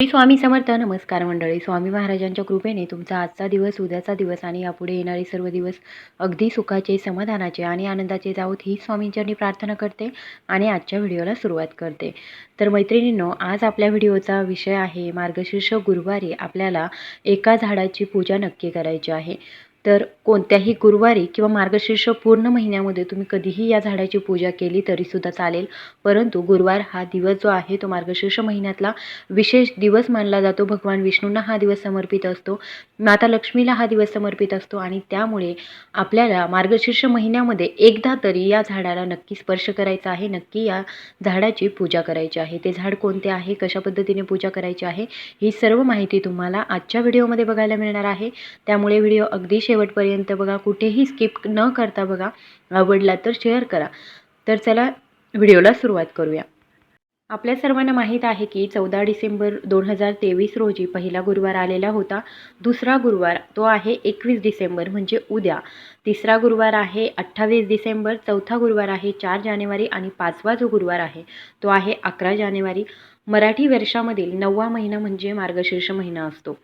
श्री स्वामी समर्थ. नमस्कार मंडळी. स्वामी महाराजांच्या कृपेने तुमचा आजचा दिवस उद्याचा दिवस आणि यापुढे येणारे सर्व दिवस अगदी सुखाचे समाधानाचे आणि आनंदाचे जाऊत ही स्वामींच्यानी प्रार्थना करते आणि आजच्या व्हिडिओला सुरुवात करते. तर मैत्रिणींनो आज आपल्या व्हिडिओचा विषय आहे मार्गशीर्ष गुरुवारी आपल्याला एका झाडाची पूजा नक्की करायची आहे. तर कोणत्याही गुरुवारी किंवा मार्गशीर्ष पूर्ण महिन्यामध्ये तुम्ही कधीही या झाडाची पूजा केली तरीसुद्धा चालेल. परंतु गुरुवार हा दिवस जो आहे तो मार्गशीर्ष महिन्यातला विशेष दिवस मानला जातो. भगवान विष्णूंना हा दिवस समर्पित असतो. माता लक्ष्मीला हा दिवस समर्पित असतो आणि त्यामुळे आपल्याला मार्गशीर्ष महिन्यामध्ये एकदा तरी या झाडाला नक्की स्पर्श करायचा आहे. नक्की या झाडाची पूजा करायची आहे. ते झाड कोणते आहे? कशा पद्धतीने पूजा करायची आहे? ही सर्व माहिती तुम्हाला आजच्या व्हिडिओमध्ये बघायला मिळणार आहे. त्यामुळे व्हिडिओ अगदी शेवटपर्यंत बघा कुठेही स्किप न करता बघा आवडला तर शेअर करा. तर चला व्हिडिओला सुरुवात करूया. आपल्या सर्वांना माहीत आहे की चौदा डिसेंबर दोन हजार तेवीस रोजी पहिला गुरुवार आलेला होता. दुसरा गुरुवार तो आहे एकवीस डिसेंबर म्हणजे उद्या. तिसरा गुरुवार आहे अठ्ठावीस डिसेंबर चौथा गुरुवार आहे चार जानेवारी आणि पाचवा जो गुरुवार आहे तो आहे अकरा जानेवारी. मराठी वर्षामधील नववा महिना म्हणजे मार्गशीर्ष महिना असतो.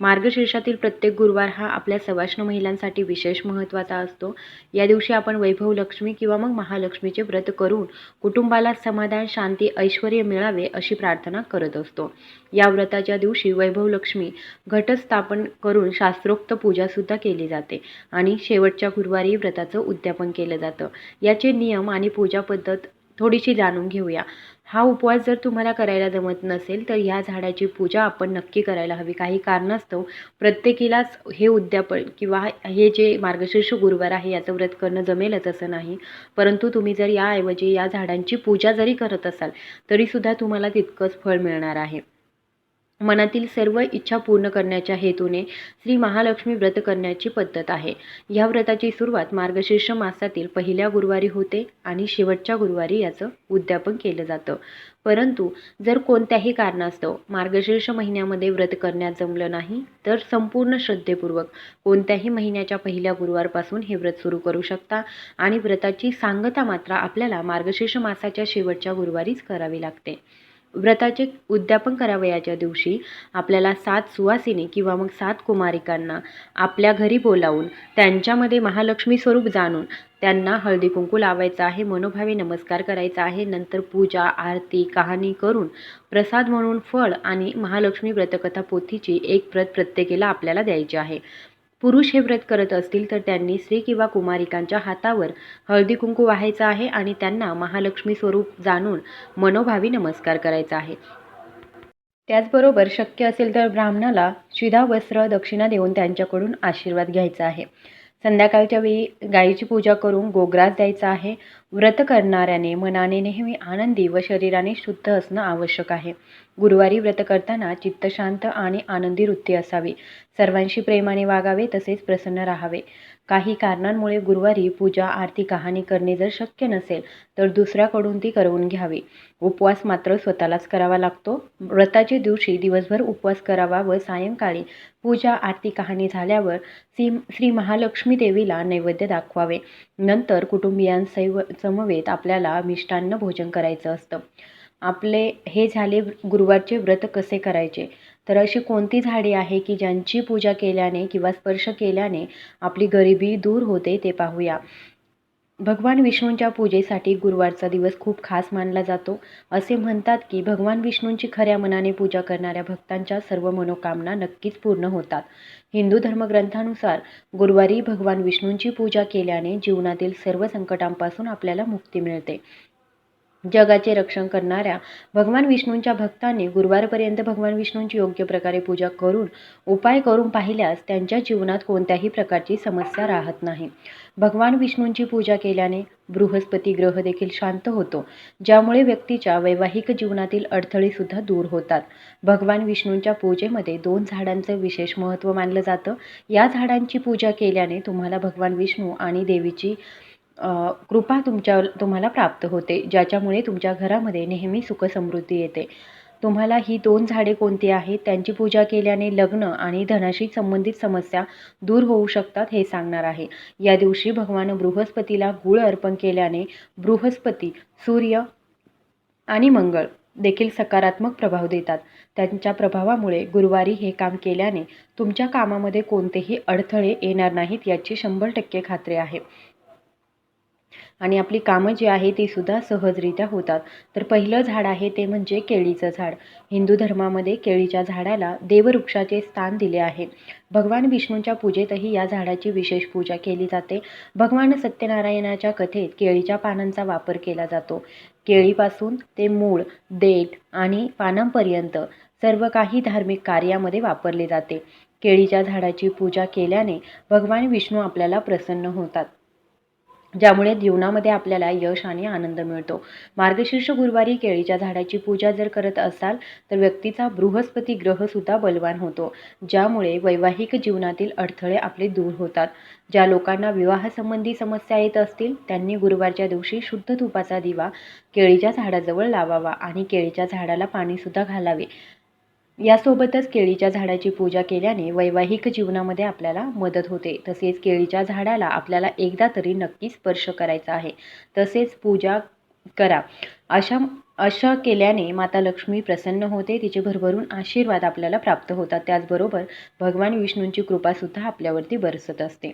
मार्गशीर्षातील प्रत्येक गुरुवार हा आपल्या सवाष्ण महिलांसाठी विशेष महत्त्वाचा असतो. या दिवशी आपण वैभव लक्ष्मी किंवा मग महालक्ष्मीचे व्रत करून कुटुंबाला समाधान शांती ऐश्वर मिळावे अशी प्रार्थना करत असतो. या व्रताच्या दिवशी वैभव लक्ष्मी घटस्थापन करून शास्त्रोक्त पूजासुद्धा केली जाते आणि शेवटच्या गुरुवारी व्रताचं उद्यापन केलं जातं. याचे नियम आणि पूजा पद्धत थोडीशी जाणून घेऊया. हा उपवास जर तुम्हाला करायला जमत नसेल तर ह्या झाडाची पूजा आपण नक्की करायला हवी. काही कारणास्तव प्रत्येकीलाच हे उद्यापन किंवा हे जे मार्गशीर्ष गुरुवार आहे याचं व्रत करणं जमेलच असं नाही. परंतु तुम्ही जर याऐवजी या झाडांची पूजा जरी करत असाल तरीसुद्धा तुम्हाला तितकंच फळ मिळणार आहे. मनातील सर्व इच्छा पूर्ण करण्याच्या हेतूने श्री महालक्ष्मी व्रत करण्याची पद्धत आहे. या व्रताची सुरुवात मार्गशीर्ष मासातील पहिल्या गुरुवारी होते आणि शेवटच्या गुरुवारी याचं उद्यापन केलं जातं. परंतु जर कोणत्याही कारणास्तव मार्गशीर्ष महिन्यामध्ये व्रत करण्यात जमलं नाही तर संपूर्ण श्रद्धेपूर्वक कोणत्याही महिन्याच्या पहिल्या गुरुवारपासून हे व्रत सुरू करू शकता आणि व्रताची सांगता मात्र आपल्याला मार्गशीर्ष मासाच्या शेवटच्या गुरुवारीच करावी लागते. व्रताचे उद्यापन करावयाच्या दिवशी आपल्याला सात सुवासिनी किंवा मग सात कुमारिकांना आपल्या घरी बोलावून त्यांच्यामध्ये महालक्ष्मी स्वरूप जाणून त्यांना हळदी कुंकू लावायचा आहे मनोभावे नमस्कार करायचा आहे. नंतर पूजा आरती कहाणी करून प्रसाद म्हणून फळ आणि महालक्ष्मी व्रतकथा पोथीची एक प्रत प्रत्येकीला आपल्याला द्यायची आहे. पुरुष हे व्रत करत असतील तर त्यांनी स्त्री किंवा कुमारिकांच्या हातावर हळदी कुंकू वाहायचं आहे आणि त्यांना महालक्ष्मी स्वरूप जाणून मनोभावी नमस्कार करायचा आहे. त्याचबरोबर शक्य असेल तर ब्राह्मणाला शिधा वस्त्र दक्षिणा देऊन त्यांच्याकडून आशीर्वाद घ्यायचा आहे. संध्याकाळच्या वेळी गायीची पूजा करून गोग्रास द्यायचा आहे. व्रत करणाऱ्याने मनाने नेहमी आनंदी व शरीराने शुद्ध असणं आवश्यक आहे. गुरुवारी व्रत करताना चित्त शांत आणि आनंदी वृत्ती असावी. सर्वांशी प्रेमाने वागावे तसेच प्रसन्न राहावे. काही कारणांमुळे गुरुवारी पूजा आरती कहाणी करणे जर शक्य नसेल तर दुसऱ्याकडून ती करवून घ्यावी. उपवास मात्र स्वतःलाच करावा लागतो. व्रताच्या दिवशी दिवसभर उपवास करावा व सायंकाळी पूजा आरती कहाणी झाल्यावर श्री श्री महालक्ष्मी देवीला नैवेद्य दाखवावे. नंतर कुटुंबियांसैव समवेत आपल्याला मिष्टान्न भोजन करायचं असतं. आपले हे झाले गुरुवारचे व्रत कसे करायचे? तर अशी कोणती झाडे आहे की ज्यांची पूजा केल्याने किंवा स्पर्श केल्याने आपली गरिबी दूर होते ते पाहूया. भगवान विष्णूंच्या पूजेसाठी गुरुवारचा दिवस खूप खास मानला जातो. असे म्हणतात की भगवान विष्णूंची खऱ्या मनाने पूजा करणाऱ्या भक्तांच्या सर्व मनोकामना नक्कीच पूर्ण होतात. हिंदू धर्मग्रंथानुसार गुरुवारी भगवान विष्णूंची पूजा केल्याने जीवनातील सर्व संकटांपासून आपल्याला मुक्ती मिळते. जगाचे रक्षण करणाऱ्या भगवान विष्णूंच्या भक्तांनी गुरुवारपर्यंत भगवान विष्णूंची योग्य प्रकारे पूजा करून उपाय करून पाहिल्यास त्यांच्या जीवनात कोणत्याही प्रकारची समस्या राहत नाही. भगवान विष्णूंची पूजा केल्याने बृहस्पती ग्रह देखील शांत होतो ज्यामुळे व्यक्तीच्या वैवाहिक जीवनातील अडथळेसुद्धा दूर होतात. भगवान विष्णूंच्या पूजेमध्ये दोन झाडांचं विशेष महत्त्व मानलं जातं. या झाडांची पूजा केल्याने तुम्हाला भगवान विष्णू आणि देवीची कृपा तुमच्या तुम्हाला प्राप्त होते ज्याच्यामुळे तुमच्या घरामध्ये नेहमी सुखसमृद्धी येते. तुम्हाला ही दोन झाडे कोणती आहेत त्यांची पूजा केल्याने लग्न आणि धनाशी संबंधित समस्या दूर होऊ शकतात हे सांगणार आहे. या दिवशी भगवान बृहस्पतीला गुळ अर्पण केल्याने बृहस्पती सूर्य आणि मंगळ देखील सकारात्मक प्रभाव देतात. त्यांच्या प्रभावामुळे गुरुवारी हे काम केल्याने तुमच्या कामामध्ये कोणतेही अडथळे येणार नाहीत याची शंभर टक्के खात्री आहे. आणि आपली कामं जी आहे ती सुद्धा सहजरित्या होतात. तर पहिलं झाड आहे ते म्हणजे केळीचं झाड. हिंदू धर्मामध्ये केळीच्या झाडाला देववृक्षाचे स्थान दिले आहे. भगवान विष्णूंच्या पूजेतही या झाडाची विशेष पूजा केली जाते. भगवान सत्यनारायणाच्या कथेत केळीच्या पानांचा वापर केला जातो. केळीपासून ते मूळ देठ आणि पानांपर्यंत सर्व काही धार्मिक कार्यामध्ये वापरले जाते. केळीच्या झाडाची पूजा केल्याने भगवान विष्णू आपल्याला प्रसन्न होतात. ज्यामुळे जीवनामध्ये आपल्याला यश आणि आनंद मिळतो. मार्गशीर्ष गुरुवारी केळीच्या झाडाची पूजा जर करत असाल तर व्यक्तीचा बृहस्पती ग्रहसुद्धा बलवान होतो. ज्यामुळे वैवाहिक जीवनातील अडथळे आपले दूर होतात. ज्या लोकांना विवाहासंबंधी समस्या येत असतील त्यांनी गुरुवारच्या दिवशी शुद्ध तुपाचा दिवा केळीच्या झाडाजवळ लावावा आणि केळीच्या झाडाला पाणीसुद्धा घालावे. यासोबतच केळीच्या झाडाची पूजा केल्याने वैवाहिक जीवनामध्ये आपल्याला मदत होते. तसेच केळीच्या झाडाला आपल्याला एकदा तरी नक्की स्पर्श करायचा आहे. तसेच पूजा करा. अशा अशा केल्याने माता लक्ष्मी प्रसन्न होते. तिचे भरभरून आशीर्वाद आपल्याला प्राप्त होतात. त्याचबरोबर भगवान विष्णूंची कृपासुद्धा आपल्यावरती बरसत असते.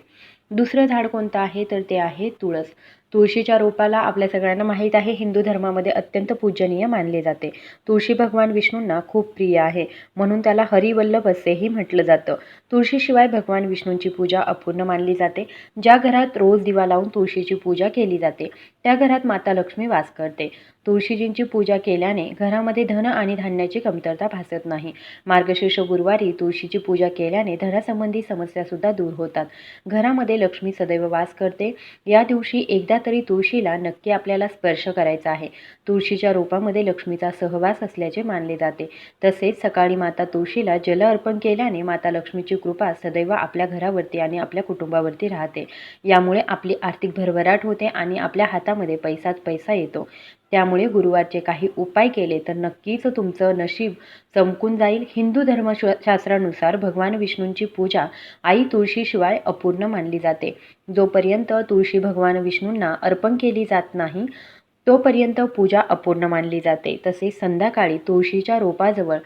दुसरं झाड कोणतं आहे? तर ते आहे तुळस. तुळशीच्या रोपाला आपल्या सगळ्यांना माहीत आहे. हिंदू धर्मामध्ये अत्यंत पूजनीय मानले जाते. तुळशी भगवान विष्णूंना खूप प्रिय आहे. म्हणून त्याला हरिवल्लभ असेही म्हटलं जातं. तुळशीशिवाय भगवान विष्णूंची पूजा अपूर्ण मानली जाते. ज्या घरात रोज दिवा लावून तुळशीची पूजा केली जाते त्या घरात माता लक्ष्मी वास करते. तुळशीजींची पूजा केल्याने घरामध्ये धन आणि धान्याची कमतरता भासत नाही. मार्गशीर्ष गुरुवारी तुळशीची पूजा केल्याने धनासंबंधी समस्यासुद्धा दूर होतात. घरामध्ये लक्ष्मी सदैव वास करते. या दिवशी एकदा तरी तुळशीला नक्की आपल्याला स्पर्श करायचा आहे. तुळशीच्या रोपामध्ये लक्ष्मीचा सहवास असल्याचे मानले जाते. तसेच सकाळी माता तुळशीला जल अर्पण केल्याने माता लक्ष्मीची कृपा सदैव आपल्या घरावरती आणि आपल्या कुटुंबावरती राहते. यामुळे आपली आर्थिक भरभराट होते आणि आपल्या हातामध्ये पैसाच पैसा येतो. त्यामुळे गुरुवारचे काही उपाय केले तर नक्कीच तुमचं नशीब चमकून जाईल. हिंदू धर्मशास्त्रानुसार भगवान विष्णूंची पूजा आई तुळशीशिवाय अपूर्ण मानली जाते. जोपर्यंत तुळशी भगवान विष्णूंना अर्पण केली जात नाही तोपर्यंत पूजा अपूर्ण मानली जाते. तसेच संध्याकाळी तुळशीच्या रोपाजवळ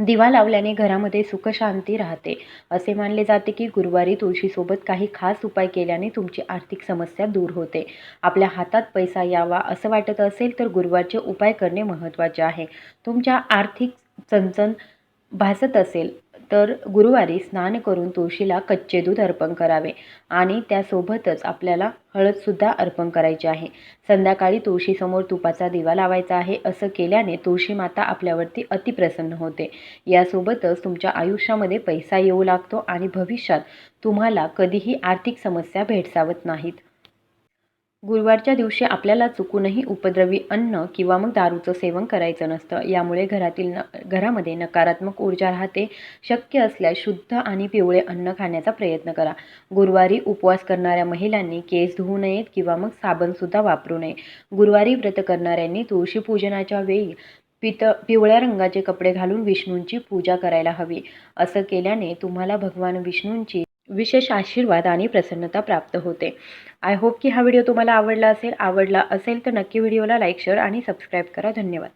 दिवा लावल्याने घरामध्ये सुखशांती राहते. असे मानले जाते की गुरुवारी तुळशीसोबत काही खास उपाय केल्याने तुमची आर्थिक समस्या दूर होते. आपल्या हातात पैसा यावा असं वाटत असेल तर गुरुवारचे उपाय करणे महत्त्वाचे आहे. तुमच्या आर्थिक चणचण भासत असेल. तर गुरुवारी स्नान करून तुळशीला कच्चे दूध अर्पण करावे आणि त्यासोबतच आपल्याला हळदसुद्धा अर्पण करायची आहे. संध्याकाळी तुळशीसमोर तुपाचा दिवा लावायचा आहे. असं केल्याने तुळशी माता आपल्यावरती अतिप्रसन्न होते. यासोबतच तुमच्या आयुष्यामध्ये पैसा येऊ लागतो आणि भविष्यात तुम्हाला कधीही आर्थिक समस्या भेडसावत नाहीत. गुरुवारच्या दिवशी आपल्याला चुकूनही उपद्रवी अन्न किंवा मग दारूचं सेवन करायचं नसतं. यामुळे घरातील न घरामध्ये नकारात्मक ऊर्जा राहते. शक्य असल्यास शुद्ध आणि पिवळे अन्न खाण्याचा प्रयत्न करा. गुरुवारी उपवास करणाऱ्या महिलांनी केस धुवू नयेत किंवा मग साबणसुद्धा वापरू नये. गुरुवारी व्रत करणाऱ्यांनी तुळशी पूजनाच्या वेळी पित पिवळ्या रंगाचे कपडे घालून विष्णूंची पूजा करायला हवी. असं केल्याने तुम्हाला भगवान विष्णूंची विशेष आशीर्वाद आणि प्रसन्नता प्राप्त होते. आय होप की हा व्हिडिओ तुम्हाला आवडला असेल. आवडला असेल तर नक्की व्हिडिओला लाईक शेअर आणि सबस्क्राईब करा. धन्यवाद.